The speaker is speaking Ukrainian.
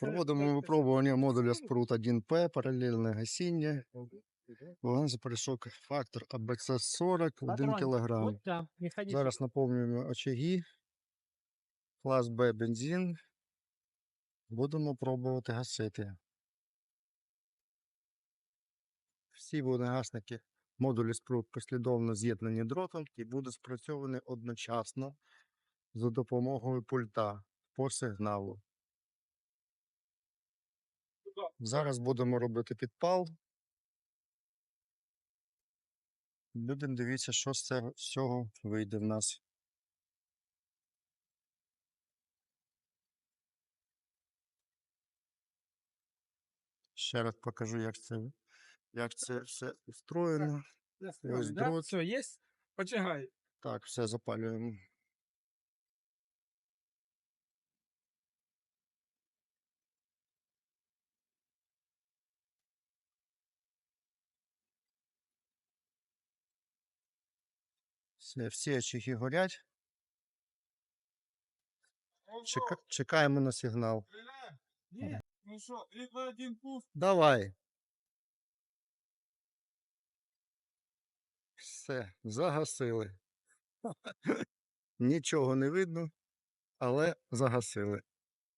Проводимо випробування модуля спрут 1П, паралельне гасіння. Вогнезапорішок фактор АБЦ 40, 1 кг. Зараз наповнюємо очаги. Клас Б бензин. Будемо пробувати гасити. Всі вогнегасники модулі спрут послідовно з'єднані дротом і будуть спрацьовані одночасно за допомогою пульта по сигналу. Зараз будемо робити підпал. Будемо дивитися, що з цього вийде в нас. Ще раз покажу, як це, як це все устроєно. ось дрот. Все, є? Почагай. Так, все запалюємо. Все, всі очіхи горять. Чека... Чекаємо на сигнал. Ні, ну що, один пуф. Давай. Все, загасили. Нічого не видно, але загасили.